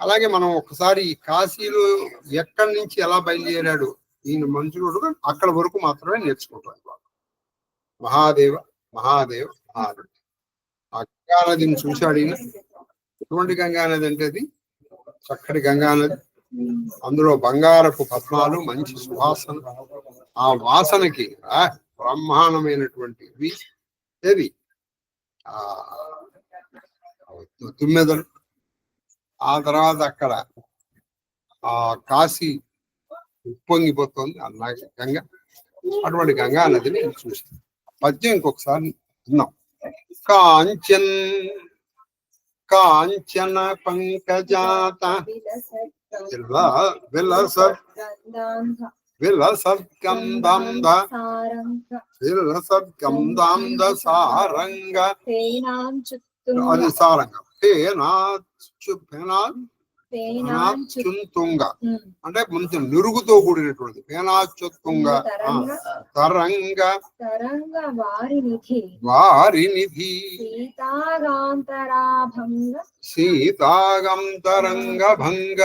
అలాగే మనం ఒకసారి కాశీలు కాశీలో ఎక్కడి నుంచి ఎలా బయలుదేరాడు ఈయన మనుషులు అక్కడ వరకు మాత్రమే నేర్చుకుంటాం మహాదేవ మహాదేవ మహాదేవ ఆ గంగా నదిని చూశాడు ఈయన ఎటువంటి గంగా నది అంటే అది చక్కటి గంగానది అందులో బంగారపు పద్మాలు మంచి సువాసన ఆ వాసనకి ఆ బ్రహ్మాండమైనటువంటివి ఏవి ఆ తుమ్మెదలు ఆ తర్వాత అక్కడ ఆ కాశీ ఉప్పొంగిపోతుంది. అలాగే గంగ అటువంటి గంగా నదిని చూసాం పద్యం ఇంకొకసారి విన్నాం. కాంచన్ కాంచన పంకజాత విల విలస విలసద్గంధాంధ విలసద్గంధాంధ సారంగ అది సారంగ. పేనాచుంతుంగ అంటే మంచి నురుగుతో కూడినటువంటిది. పేనాచుతుంగ ఆ, తరంగ. తరంగ వారి నిధి. వారి నిధి. సీతాగాంతరాభంగ. సీతాగం తరంగ భంగ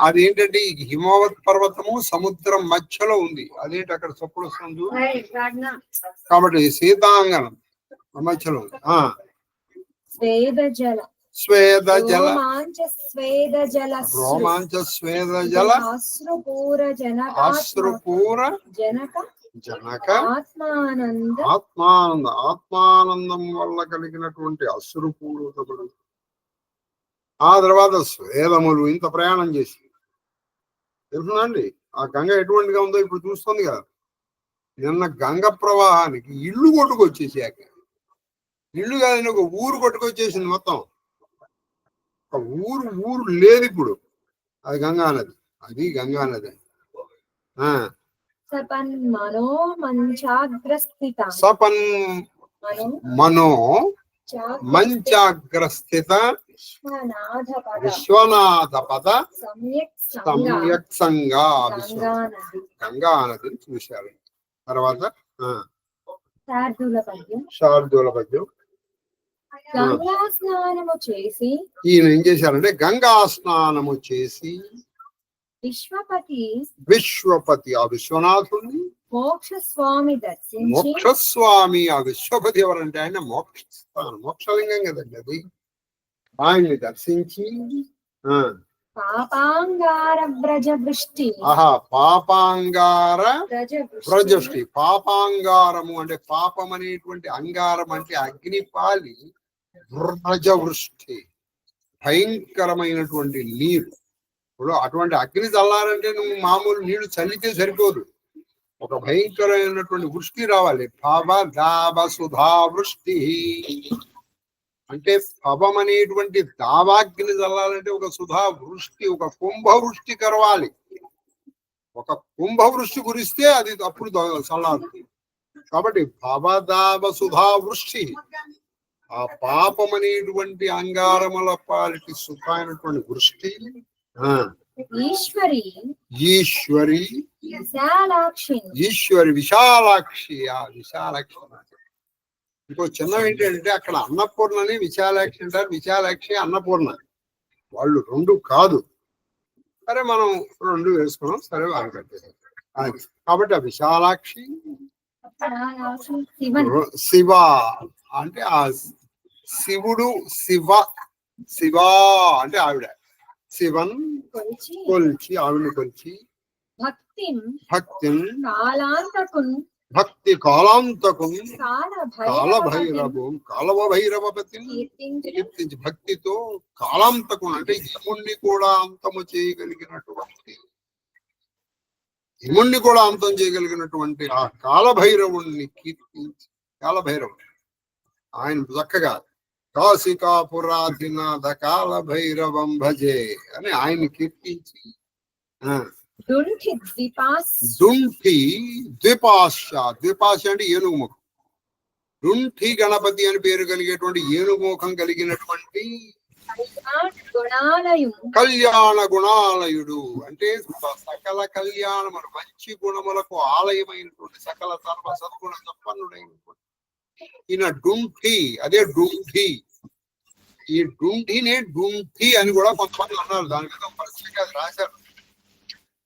అదేంటంటే ఈ హిమవత్ పర్వతము సముద్రం మధ్యలో ఉంది. అదేంటి అక్కడ చప్పుడు వస్తుంది కాబట్టి సీతాంగనం మధ్యలో ఉంది. ఆ స్వేద జల స్వేద జల రోమాంచ స్వేద జల రోమాంచ స్వేద జల అశ్రుపూర జనక అశ్రుపూర జనక జనక ఆత్మానంద. ఆత్మానంద. ఆత్మానందం వల్ల కలిగినటువంటి అశ్రుపూరితములు ఆ తర్వాత స్వేదములు ఇంత ప్రయాణం చేసి. తెలుసునండి ఆ గంగ ఎటువంటిగా ఉందో ఇప్పుడు చూస్తుంది కదా. నిన్న గంగ ప్రవాహానికి ఇల్లు కొట్టుకొచ్చేసాక ఇల్లు కాదని ఒక ఊరు కొట్టుకొచ్చేసింది మొత్తం. ఒక ఊరు ఊరు లేదు ఇప్పుడు అది గంగా నది. అది గంగా నది. సపన్ మనో మంచాగ్రస్థిత. సపన్ మనో మనో చాగ్రస్థిత మంచాగ్రస్థిత. విశ్వనాథ పద సమ్యక్ సంగ. గంగా నది. గంగా నదిని చూశారు. తర్వాత శార్దుల పద్యం. శార్దూల పద్యం. గంగా స్నానము చేసి ఈయన ఏం చేశారంటే గంగా స్నానము చేసి విశ్వపతి విశ్వపతి ఆ విశ్వనాథుని మోక్ష స్వామి దర్శించి మోక్షస్వామి ఆ విశ్వపతి ఎవరంటే ఆయన మోక్ష స్థానం మోక్షలింగం కదండి అది. ఆయన్ని దర్శించి పాపాంగార వ్రజ వృష్టి. ఆహా పాపాంగార వ్రజ ప్రజష్టి పాపాంగారము అంటే పాపం అనేటువంటి అంగారం అంటే అగ్నిపాలి. వ్రజ వృష్టి భయంకరమైనటువంటి నీరు. ఇప్పుడు అటువంటి అగ్ని చల్లారంటే నువ్వు మామూలు నీళ్ళు చల్లితే సరిపోదు. ఒక భయంకరమైనటువంటి వృష్టి రావాలి. భవ దావ సుధా వృష్టి. అంటే పవం అనేటువంటి దావాగ్ని చల్లాలంటే ఒక సుధా వృష్టి ఒక కుంభ వృష్టి కరవాలి. ఒక కుంభ వృష్టి కురిస్తే అది అప్పుడు ద- చల్లారుతుంది. కాబట్టి భవదావ సుధా వృష్టి. ఆ పాపం అనేటువంటి అంగారముల పాలిటి సుఖమైనటువంటి వృష్టి ఈశ్వరి ఈశ్వరి విశాలాక్షి. ఈశ్వరి విశాలాక్షి ఆ విశాలాక్షి ఇంకో చిన్న ఏంటంటే అక్కడ అన్నపూర్ణని విశాలాక్షి అంటారు. విశాలాక్షి అన్నపూర్ణ. వాళ్ళు రెండు కాదు. సరే మనం రెండు వేసుకున్నాం. సరే వాళ్ళు కట్టేసాం. కాబట్టి ఆ విశాలాక్షి శివ అంటే ఆ శివుడు శివ శివ అంటే ఆవిడ. శివన్ కొలిచి. ఆవిడని కొలిచి. భక్తి భక్తి. కాలాంతకు. కాల భైరవ భైరవు కాలవ కీర్తించి. కీర్తించి భక్తితో కాలాంతకు అంటే యముణ్ణి కూడా అంతము చేయగలిగినటువంటి యముణ్ణి కూడా అంతం చేయగలిగినటువంటి ఆ కాలభైరవుణ్ణి కీర్తించి కాలభైరవుడు ఆయన చక్కగా కాశికాపురాధినాథ కాలభైరవం భజే అని ఆయన కీర్తించి దుంఠి ద్విపాశ ద్విపాశ. అంటే ఏనుగు ముఖం. డుంఠి గణపతి అని పేరు కలిగేటువంటి ఏనుగు ముఖం కలిగినటువంటి కళ్యాణ గుణాలయుడు. అంటే సకల కళ్యాణములు మంచి గుణములకు ఆలయమైనటువంటి సకల సర్వ సద్గుణ సంపన్నుడైనటువంటి ఈయన డుంఠి అదే డుంఠి ఈ డుంఠినే డుంఠి అని కూడా కొంతమంది అన్నారు. దాని మీద ఒక అది రాశారు.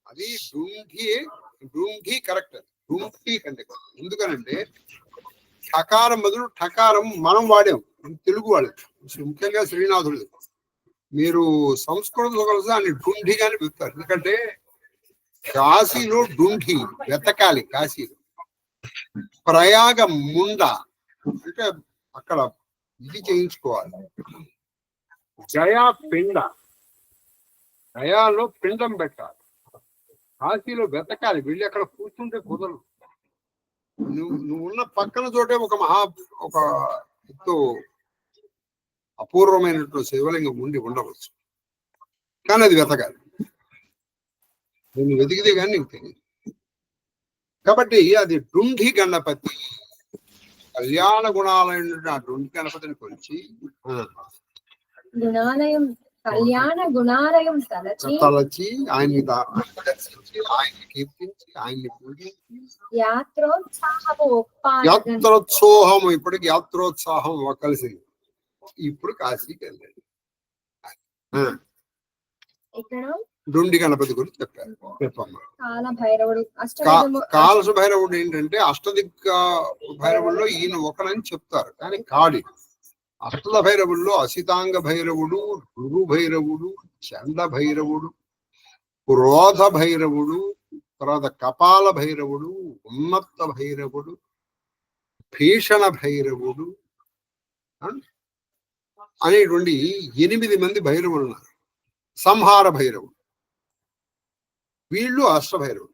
అది డుంఠి డుంఠి కరెక్ట్. డుంఠి కంటే ఎందుకనంటే ఠకారం బదులు ఠకారం మనం వాడాం. తెలుగు వాళ్ళు ముఖ్యంగా శ్రీనాథుడు మీరు సంస్కృతంలో కలిసి దాన్ని డుంఠిగానే పిలుస్తారు. ఎందుకంటే కాశీలో డుంఠి వెతకాలి కాశీలో. ప్రయాగ ముండ. అంటే అక్కడ ఇది చేయించుకోవాలి. జయా పిండ. జయాలో పిండం పెట్టాలి. కాశీలో వెతకాలి. వెళ్ళి అక్కడ కూర్చుంటే కుదరదు. నువ్వు నువ్వు ఉన్న పక్కన చోటే ఒక మహా ఒక ఎంతో అపూర్వమైనటువంటి శివలింగం ఉండి ఉండవచ్చు. కానీ అది వెతకాలి. నేను వెతికితే కానీ నీకు తెలియదు. కాబట్టి అది డుంఠి గణపతి. కళ్యాణ గుణాలైన ఆ డుంఠి గణపతిని కొలిచి గుణాలయం కళ్యాణ గుణాలయం తలచి ఆయన్ని ఆయన్ని కీర్తించి ఆయన్ని పూజించి. యాత్రోత్సాహము యాత్రోత్సాహం ఇప్పటికి యాత్రోత్సాహం కలిసింది. ఇప్పుడు కాశీకి వెళ్ళండి ఇక్కడ డుండి గణపతి గురించి చెప్పారు. చెప్పమ్మ కాలస భైరవుడు ఏంటంటే అష్టదిక్క భైరవుల్లో ఈయన ఒకనని చెప్తారు. కానీ కాడి అష్టల భైరవుల్లో అసితాంగ భైరవుడు గురు భైరవుడు చండ భైరవుడు క్రోధ భైరవుడు తర్వాత కపాల భైరవుడు ఉన్మత్త భైరవుడు భీషణ భైరవుడు? అనేటువంటి ఎనిమిది మంది భైరవులు ఉన్నారు. సంహార భైరవుడు. వీళ్ళు అష్టభైరవుడు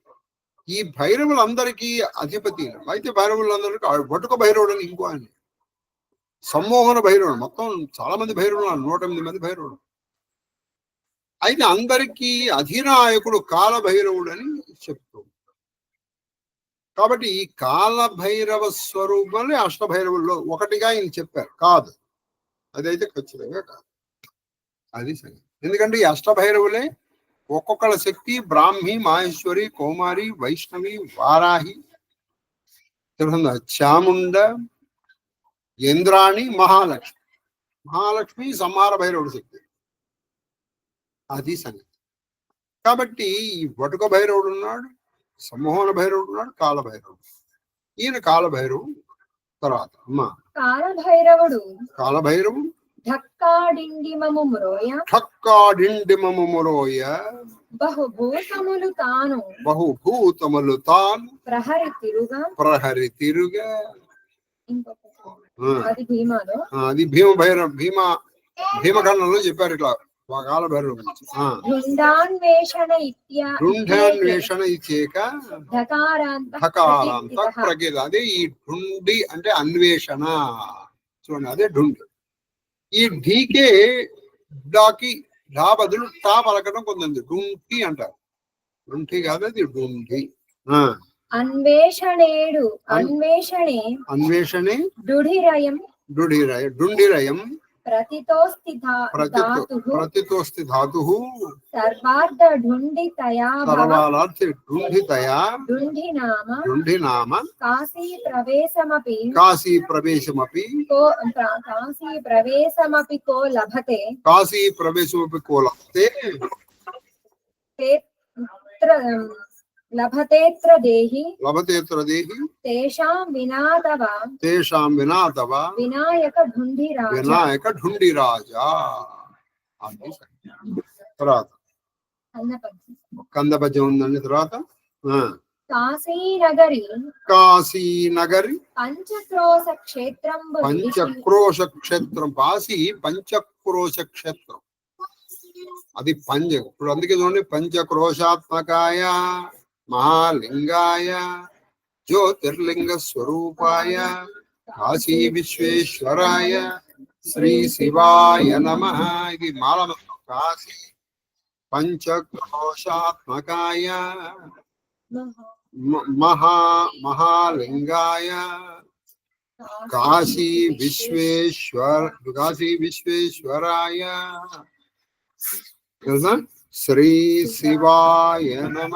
ఈ భైరవులందరికీ అధిపతి అయితే భైరవులందరికీ వటుక భైరవుడు అని ఇంకో ఆయన. సమ్మోహన భైరవుడు. మొత్తం చాలా మంది భైరవులు నూట ఎనిమిది మంది భైరవుడు అయితే అందరికీ అధినాయకుడు కాల భైరవుడు అని చెప్తూ ఉంటారు. కాబట్టి ఈ కాల భైరవ స్వరూపాన్ని అష్టభైరవుల్లో ఒకటిగా ఆయన చెప్పారు. కాదు. అదైతే ఖచ్చితంగా కాదు. అది సరే ఎందుకంటే ఈ అష్టభైరవులే ఒక్కొక్కళ్ళ శక్తి బ్రాహ్మి మాహేశ్వరి కౌమారి వైష్ణవి వారాహి. చాముండ ఇంద్రాణి మహాలక్ష్మి. మహాలక్ష్మి సంహార భైరవుడి శక్తి. అది సంగతి. కాబట్టి ఈ వటుక భైరవుడు ఉన్నాడు సమ్మోహన భైరవుడు ఉన్నాడు కాల భైరవుడు. ఈయన కాల భైరవు తర్వాత. అమ్మ. కాల భైరవుడు. కాల భైరవు ఢక్కాడిండిమము మ్రోయ. మొరోయ. బహుభూతములు తాను. బహుభూతములు తాను. ప్రహరి తిరుగా. ప్రహరి తిరుగా. అది భీమాలో. అది భీమ భైరవ భీమ భీమఖండంలో చెప్పారు ఇట్లా. కాల భైరవ డుండాన్వేషణ ఇచ్చేక. ప్రకీర్తి. అదే ఈ ఢుండి అంటే అన్వేషణ. చూడండి అదే ఢుండి. ఈ ఢీకే డాకి ఢా బదులు టా పలకడం కొంత డుంటి అంటారు. డుంటి కాదు అది ఆ, అన్వేషణేడు అన్- అన్వేషణే అన్వేషణే డుఢిరయం. డుడిరయ డుండిరయం प्रतितोस्ति धातुः। प्रतितोस्ति धातुः। सर्वार्ध ढुण्डितया सर्वार्थे ढुण्डितया। ढुण्डिनाम। ढुण्डिनाम। काशी प्रवेशमपि काशी प्रवेशमपि को काशी प्रवेशमपि को लभते। काशी प्रवेशमपि को लभते। లభతేత్ర దేహి లభతేత్ర దేహి తేషాం వినాతవ తేషాం వినా తవ వినాయక ఢుండిరాజ వినాయక ఢుండి రాజా అది సంగతి. తర్వాత. కంద పద్యం ఉందండి తర్వాత కాశీనగరి కాశీ నగరి పంచక్రోశ క్షేత్రంబు విడిచి పంచక్రోశ క్షేత్రం కాశీ పంచక్రోశ క్షేత్రం అది పంచ ఇప్పుడు అందుకే చూడండి పంచక్రోశాత్మకాయ మహాలింగాయ జ్యోతిర్లింగ స్వరూపాయ కాశీ విశ్వేశ్వరాయ శ్రీ శివాయ నమ ఇది మాల మంత్రం. కాశీ పంచక్రోశాత్మకాయ మ- మహా మహాలింగాయ కాశీ విశ్వేశ్వర కాశీ విశ్వేశ్వరాయ తెలుసా శ్రీ శివాయ నమ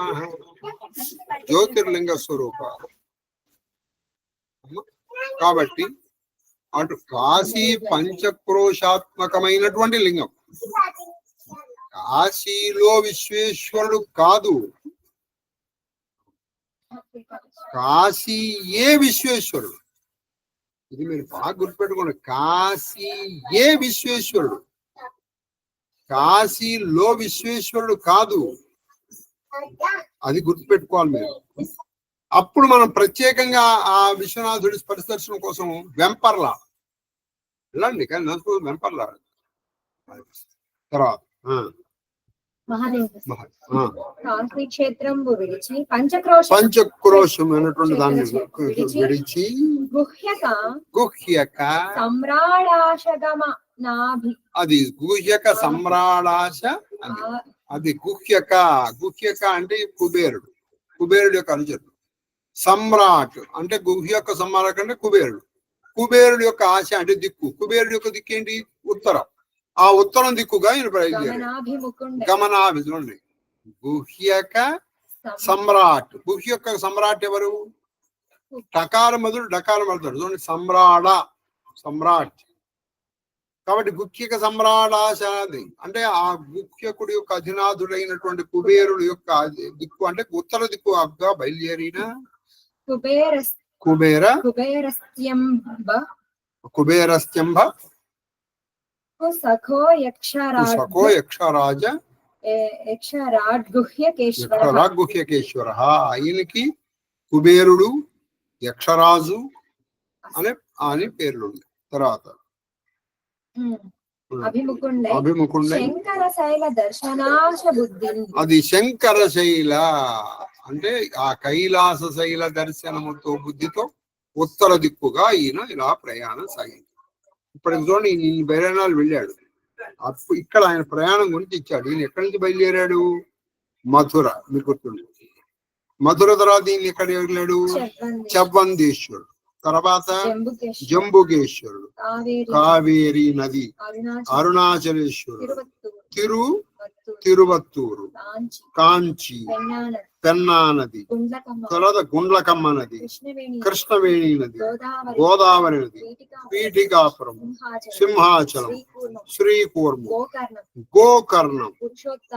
జ్యోతిర్లింగ స్వరూప కాబట్టి అటు కాశీ పంచక్రోశాత్మకమైనటువంటి లింగం. కాశీలో విశ్వేశ్వరుడు కాదు. కాశీ ఏ విశ్వేశ్వరుడు? ఇది మీరు బాగా గుర్తుపెట్టుకోండి. కాశీ ఏ విశ్వేశ్వరుడు? కాశీలో విశ్వేశ్వరుడు కాదు. అది గుర్తుపెట్టుకోవాలి మీరు. అప్పుడు మనం ప్రత్యేకంగా ఆ విశ్వనాథుడి పరిదర్శనం కోసం వెంపర్లా వెళ్ళండి కానీ నాకు వెంపర్లా తర్వాత పంచక్రోశ. అనేటువంటి దాన్ని విడిచి గుహ్యక. అది గుహ్యక సమ్రాడాశ అది గుహ్యక గుహ్యక అంటే కుబేరుడు కుబేరుడు యొక్క అనుచరుడు. సమ్రాట్ అంటే గుహ్యక సమ్రాట్ అంటే కుబేరుడు. కుబేరుడు యొక్క ఆశ అంటే దిక్కు. కుబేరుడు యొక్క దిక్కు ఏంటి? ఉత్తరం. ఆ ఉత్తరం దిక్కుగా ఈయన గమనాభిముకుండ గమనాభి చూడండి గుహ్యక సమ్రాట్. గుహ్యక సమ్రాట్ ఎవరు? టకారం మొదలు డకారం మొదలు చూడండి సమ్రాడ. సమ్రాట్. కాబట్టి గుఖ్యక సమ్రాడాశాది. అంటే ఆ గుఖ్యకుడి యొక్క అధినాథుడైనటువంటి కుబేరుడు యొక్క దిక్కు అంటే ఉత్తర దిక్కు అగ్గా బయలుదేరిన? కుబేర కుబేర? కుబేరస్త్యంబ. కుబేరస్త్యంభ సఖో యక్షరాడ్ సఖో యక్షరాజ. యక్షరాడ్ గుహ్యకేశ్వర యక్షరా గుహ్యకేశ్వర ఆయనకి కుబేరుడు యక్షరాజు అనే అని పేర్లు తర్వాత అభిముఖుండై శంకర శైల దర్శనాశ బుద్ధి అది శంకర శైల అంటే ఆ కైలాస శైల దర్శనముతో బుద్ధితో ఉత్తర దిక్కుగా ఈయన ఇలా ప్రయాణం సాగింది ఇప్పటికి చూడండి ఈయన ఇన్ని ప్రయాణాలు వెళ్ళాడు. అప్పుడు ఇక్కడ ఆయన ప్రయాణం గురించి ఇచ్చాడు. ఈయన ఎక్కడి నుంచి బయలుదేరాడు? మధుర మీకు గుర్తుంది మధుర తర్వాత ఈయన ఎక్కడ వెళ్ళాడు? చెవ్వంది చవ్వందేశ్వరుడు. తర్వాత జంబుకేశ్వర జంబుగేశ్వరుడు కావేరి నది అరుణాచల అరుణాచలేశ్వరుడు తిరు వత్తూరు తిరువత్తూరు కాంచి పెన్నా నది తర్వాత గుండ్లకమ్మ నది కృష్ణవేణి నది గోదావరి నది పీఠికాపురం, సింహాచలం శ్రీకూర్మం గోకర్ణం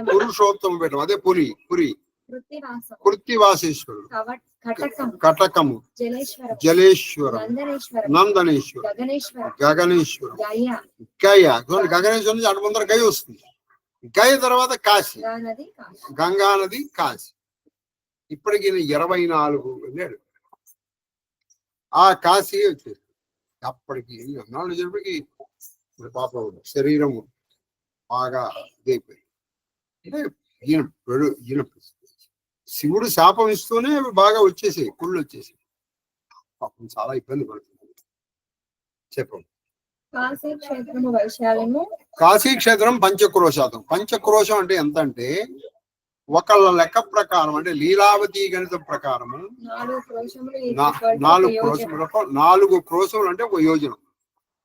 పురుషోత్తమ పీఠం అదే పురి పురి కృత్తివాసం కృత్తివాసేశ్వరుడు కటకము జలేశ్వరం నందనేశ్వరం గగనేశ్వరం గయ గగనేశ్వరం నుంచి అటు ముందర గయ వస్తుంది. గయ తర్వాత కాశీ గంగా నది కాశీ. ఇప్పటికి ఇరవై నాలుగు వెళ్ళాడు. ఆ కాశీ వచ్చేది అప్పటికి నాలుగు జరిపటికి పాపం శరీరం బాగా ఇదైపోయింది. అంటే ఈయన ఈయన శివుడు శాపం ఇస్తూనే అవి బాగా వచ్చేసాయి కుళ్ళు వచ్చేసాయి. పాపం చాలా ఇబ్బంది పడుతుంది చెప్పండి. కాశీ క్షేత్రం పంచక్రోశాతం. పంచక్రోశం అంటే ఎంత అంటే ఒకళ్ళ లెక్క ప్రకారం అంటే లీలావతి గణిత ప్రకారము నాలుగు. క్రోశములకు నాలుగు క్రోశములు అంటే ఒక యోజనం.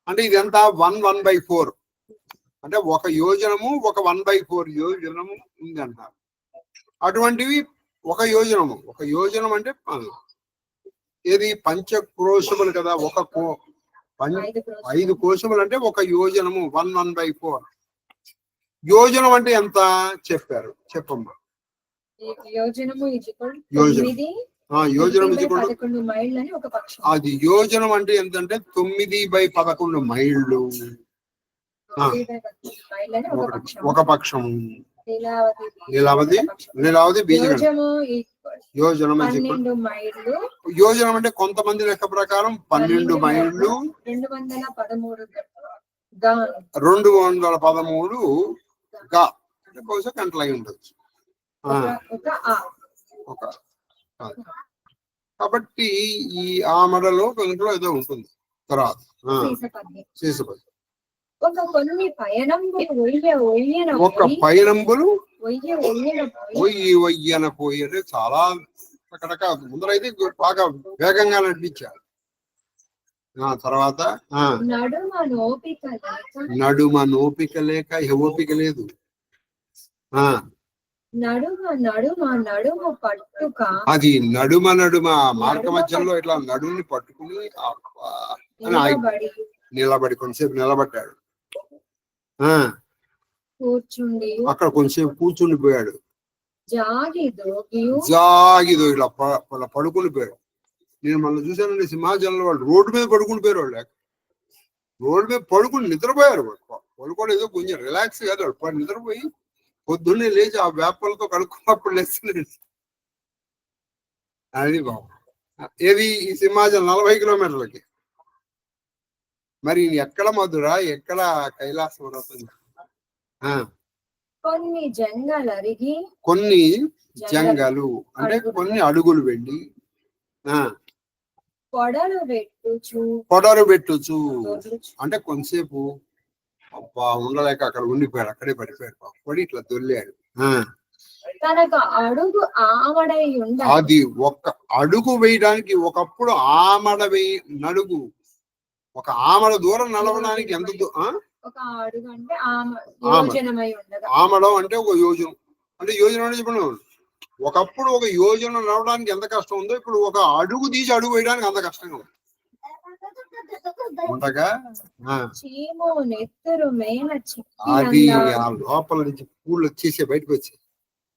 అంటే ఇది ఎంత వన్ వన్ బై ఫోర్. అంటే ఒక యోజనము ఒక వన్ బై ఫోర్ యోజనము ఉంది అంటారు అటువంటివి ఒక యోజనము. ఒక యోజనం అంటే ఏది? పంచ క్రోశములు కదా ఒక కో ఐదు కోశములు అంటే ఒక యోజనము వన్ వన్ బై ఫోర్. యోజనం అంటే ఎంత? చెప్పారు. చెప్పమ్మా. యోజనము అది యోజనం అంటే ఎంతంటే తొమ్మిది బై పదకొండు మైళ్ళు. ఒక పక్షం. లీలావతి లీలావతి, బీజగణితం యోజనం అంటే కొంతమంది లెక్క ప్రకారం పన్నెండు మైళ్ళు. రెండు వందల పదమూడు రెండు వందల పదమూడు గా. బహుశా గంటలు అయి ఉండొచ్చు. ఆ, ఒక- ఆ. కాబట్టి ఈ ఆమడలో కొంచెంలో ఏదో ఉంటుంది. తర్వాత. ఆ, సీస పద్యం. శీసపది ఒక కొన్ని ఒయ్య ఒయ్యన ఒక పైనంబులు ఒయ్య ఒయ్యన పోయి పొయ్యి వయ్యన పోయి అంటే చాలా రకరక ముందరైతే బాగా వేగంగా నడిపించారు. ఆ తర్వాత నడుమ నోపిక లేక నడుమ నోపిక లేక ఏ ఓపిక లేదు. ఆ. నడుమ నడుమ నడుమ పట్టుక అది నడుమ నడుమ మార్గ మధ్యంలో ఇట్లా నడుముని పట్టుకుని నిలబడి నిలబడి కొంతసేపు నిలబడ్డాడు. కూర్చుండి. అక్కడ కొంతసేపు కూర్చుని పోయాడు. జాగి దోగియు జాగిదో ఇలా పడుకుని పోయాడు. నేను మళ్ళీ చూశానండి సింహాచలంలో వాళ్ళు రోడ్డు మీద పడుకుని పోయారు వాళ్ళు. రోడ్డు మీద పడుకుని నిద్రపోయారు వాళ్ళు. ఏదో కొంచెం రిలాక్స్ కాదు వాళ్ళు. నిద్రపోయి పొద్దున్నే లేచి ఆ వేపలతో కడుక్కున్నప్పుడు లేస్తున్నాడు అది బాబు. ఏది? ఈ సింహాచలం నలభై కిలోమీటర్లకి. మరి ఎక్కడ మధుర? ఎక్కడ కైలాసం కొన్ని జంగలరిగి కొన్ని జంగలు అంటే కొన్ని అడుగులు వెళ్ళి పొడలు పెట్టుచు. పొడరు పెట్టొచ్చు దొర్లుచు. అంటే కొంతసేపు అబ్బా ఉండలేక అక్కడ ఉండిపోయాడు అక్కడే పడిపోయాడు. పడి ఇట్లా దొల్లాడు తనకు అడుగు ఆమడై ఉండ అది ఒక్క అడుగు వేయడానికి ఒకప్పుడు ఆమడ వేయి నడుగు. ఒక ఆమడ దూరం నడవడానికి ఎంత ఆమడం అంటే ఒక యోజనం. అంటే యోజనం అంటే చెప్పండి ఒకప్పుడు ఒక యోజనం నడవడానికి ఎంత కష్టం ఉందో ఇప్పుడు ఒక అడుగు తీసి అడుగు వేయడానికి అంత కష్టంగా ఉంది. ఉండగా అది ఆ లోపల నుంచి పూలు వచ్చేసే బయటకు వచ్చాయి.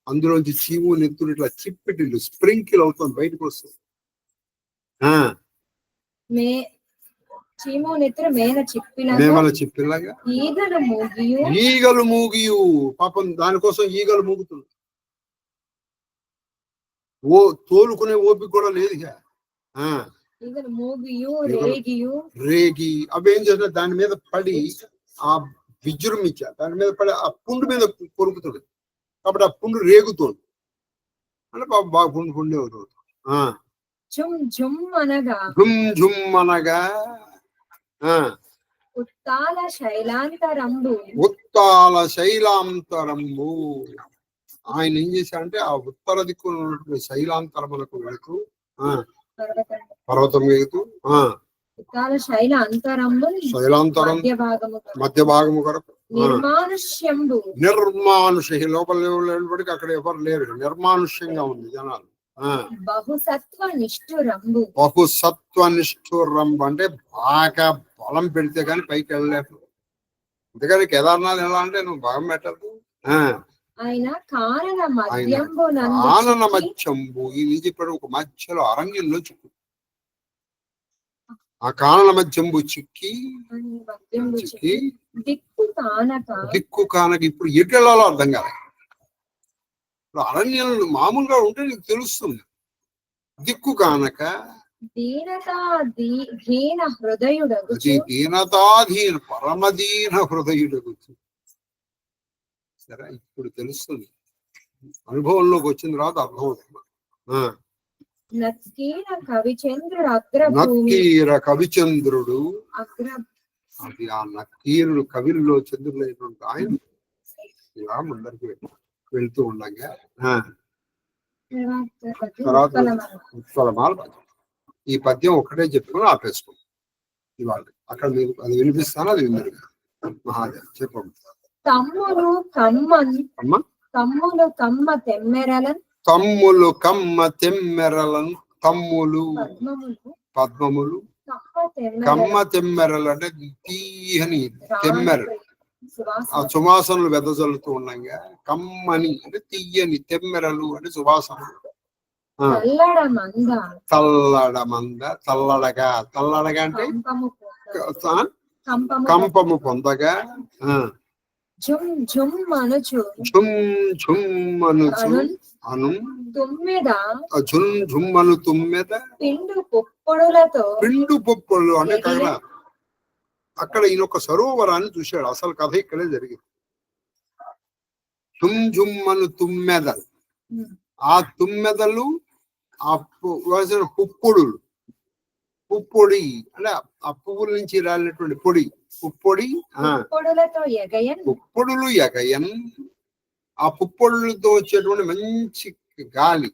అందులోంచి చీము నెత్తులు ఇట్లా చిప్పిటిల్లు స్ప్రింకిల్ అవుతుంది బయటకు వస్తుంది మేమల ఈగలు మూగియు. ఈగలు మూగియు. పాపం దానికోసం ఈగలు మూగుతుంది. ఓ తోలుకునే ఓపిక కూడా లేదు ఇక. ఆ. రేగియు. రేగి. అవి ఏం చేసిన దాని మీద పడి ఆ విజృంభించా దాని మీద పడి ఆ పుండు మీద కొరుకుతుంది. కాబట్టి ఆ పుండు రేగుతుంది. అంటే బాగా బాగా పుండు పుండే అవుతుంది ఆ. జుమ్ జుమ్ అనగా ఝుమ్ ఝుమ్ అనగా ఉత్తాల శైలాంతరంబు. ఉత్తాల శైలాంతరంబు. ఆయన ఏం చేశారంటే ఆ ఉత్తర దిక్కున ఉన్నటువంటి శైలాంతరములకు వెళుతూ ఆ పర్వతం. ఆ. ఉత్తాల శైల అంతరంబు శైలాంతరం మధ్య భాగము కొరకు. నిర్మానుష్యంబు. నిర్మానుష ఈ లోపల అక్కడ ఎవరు లేరు. నిర్మానుష్యంగా ఉంది జనాలు. బహుసత్వ నిష్ఠురంబు అంటే బాగా బలం పెడితే కానీ పైకి వెళ్ళలేవు అందుకని కేదార్నాథ్ ఎలా అంటే నువ్వు బలం పెట్టదు ఆయన కారణ మధ్యంబు నుంచి చెప్పాడు ఒక మధ్యలో అరణ్యంలో చిక్కు. ఆ కానన మధ్యంబు చిక్కి చిక్కి దిక్కు కానక దిక్కు కానక ఇప్పుడు ఎటు వెళ్ళాలో అర్థం కాదు ఇప్పుడు అరణ్యంలో మామూలుగా ఉంటే నీకు తెలుస్తుంది. దిక్కు కానక దీనత దీ- దీన హృదయుడగు దీనతాధీన హృదయుడు సరే ఇప్పుడు తెలుస్తుంది. అనుభవంలోకి వచ్చిన తర్వాత అర్థమవుతుంది. కవిచంద్రుడు నక్కీర కవిచంద్రుడు. అగ్ర అది ఆ నక్కీరుడు కవిల్లో చంద్రులైనటువంటి ఆయన. ఇలా ముందరికి వెళ్- వెళ్తూ ఉండగా. తర్వాత పద్యం. ఈ పద్యం ఒక్కటే చెప్పుకొని ఆపేసుకోండి ఇవాళ అక్కడ మీరు అది వినిపిస్తాను? అది విందరు మహాదేవ్ చెప్పండి తమ్ములు కమ్మన్ తమ్ములు కమ్మ తెమ్మెరలన్. తమ్ములు కమ్మ తెమ్మెరలను. తమ్ములు పద్మములు. కమ్మ తెమ్మెరలు అంటే తీయని తెమ్మెరలు. ఆ సువాసనలు వెదజల్లుతూ ఉండగా. కమ్మని అంటే తీయని తెమ్మెరలు అంటే సువాసనలు చల్లడ మంద తల్లడ మంద తల్లడగా తల్లడగా అంటే? కంపము పొందగా. జుమ్ జుమ్ అనుచు అను. తుమ్మెద. ఝుమ్ ఝుమ్ అను తుమ్మెద. పిండు పొప్పుడులతో. పిండు పొప్పులు అంటే కథ అక్కడ ఈయన ఒక సరోవరాన్ని చూశాడు. అసలు కథ ఇక్కడే జరిగింది. ఝుమ్ అను తుమ్మెదలు ఆ తుమ్మెదలు ఆ పుప్పొడులు పుప్పొడి. అంటే ఆ పువ్వుల నుంచి రాలినటువంటి పొడి. పుప్పొడి పుప్పొడులు ఎగయన్. ఆ పుప్పొడులతో వచ్చేటువంటి మంచి గాలి.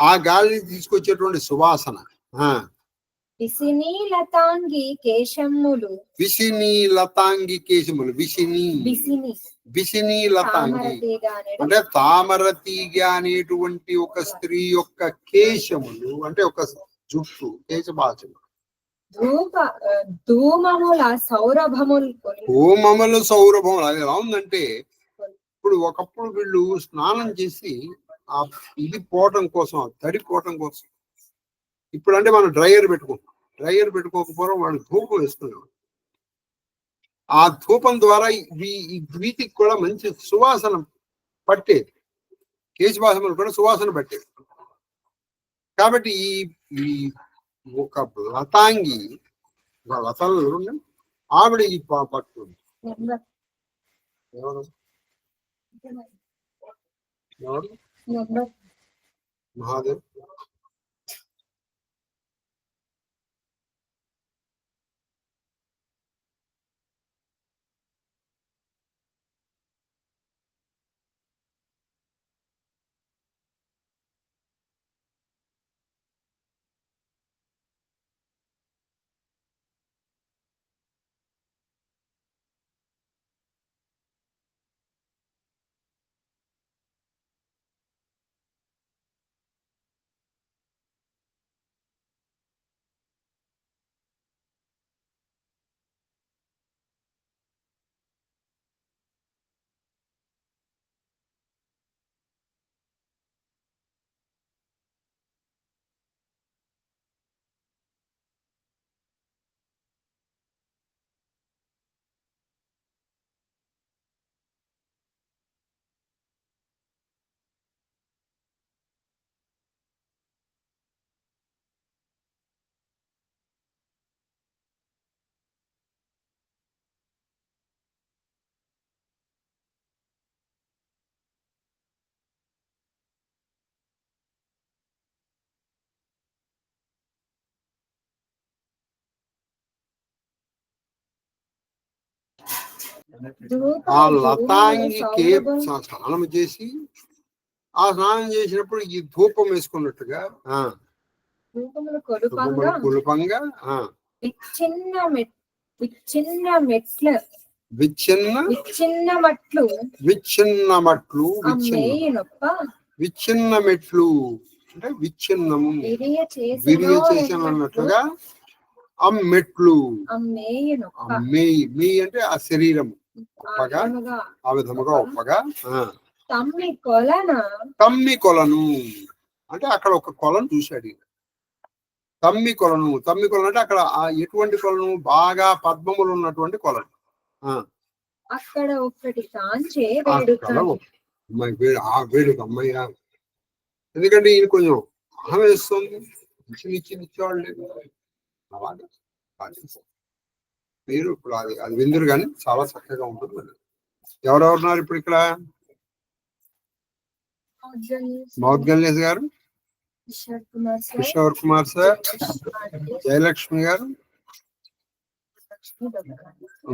ఆ గాలిని తీసుకొచ్చేటువంటి సువాసన. విసిని లతాంగి విసిని లతాంగి కేశములు విసిని. విసిని. విసిని లతాంగి తామరతీగానెడు అంటే తామర తీగ అనేటువంటి ఒక స్త్రీ యొక్క కేశములు అంటే ఒక జుట్టు కేశభాషలు ధూప ధూమముల సౌరభములు కొని హోమముల సౌరభం అది ఎలా ఉందంటే ఇప్పుడు ఒకప్పుడు వీళ్ళు స్నానం చేసి ఆ ఇది పోవటం కోసం తడి పోవటం కోసం ఇప్పుడు అంటే మనం డ్రైయర్ పెట్టుకుంటాం డ్రైయర్ పెట్టుకోకపోవడం వాళ్ళు ధూపం వేసుకున్నాం ఆ ధూపం ద్వారా ఈ- వీటికి కూడా మంచి సువాసన పట్టేది కేశవాసనలు కూడా సువాసన పట్టేది కాబట్టి ఈ ఈ ఒక లతాంగి లతలు ఉన్నాయి. ఆవిడ ఈ పట్టుకుంది ఎవరు? మహాదేవ్. ఆ లతాంగికి స్నానం చేసి ఆ స్నానం చేసినప్పుడు ఈ ధూపం వేసుకున్నట్టుగా కులుపంగా ఆ. విచ్ఛిన్న మెట్ విచ్ఛిన్న మెట్ల. విచ్ఛిన్న? విచ్ఛిన్న మట్లు. విచ్ఛిన్న మట్లు విచ్ఛిన్న. మెట్లు. అంటే విచ్ఛిన్నము. విరియ చేసిన అన్నట్లుగా ఆ మెట్లు. మీ అంటే ఆ శరీరం ఒప్పగా? ఆ విధముగా ఒప్పగా. తమ్మి కొలన? తమ్మి కొలను. అంటే అక్కడ ఒక కొలను చూశాడు. తమ్మి కొలను. తమ్మి కొలను అంటే అక్కడ ఆ ఎటువంటి కొలను? బాగా పద్మములు ఉన్నటువంటి కొలను. అక్కడ ఒక్కటి కాంచే వేడుక ఒక అమ్మాయి వేడు ఆ వేడుక అమ్మాయి ఆ. ఎందుకంటే ఈయన కొంచెం అహం వేస్తుంది ఇచ్చి ఇచ్చి ఇచ్చేవాళ్ళు లేదు అలాగా. మీరు ఇప్పుడు అది అది విందురు కానీ చాలా చక్కగా ఉంటుంది ఎవరెవరున్నారు ఇప్పుడు ఇక్కడ మౌత్ గణేష్ గారు కిషోర్ కుమార్ సార్ జయలక్ష్మి గారు.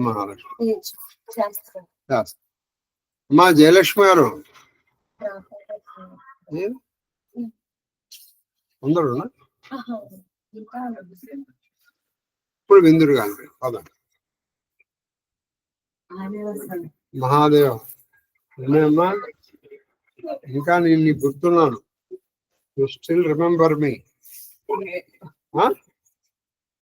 మహాలక్ష్మి. అమ్మా జయలక్ష్మి గారు? అందరూ ఇప్పుడు విందురు కానీ పద మహాదేవ. అమ్మా ఇంకా నేను గుర్తున్నాను. You still remember me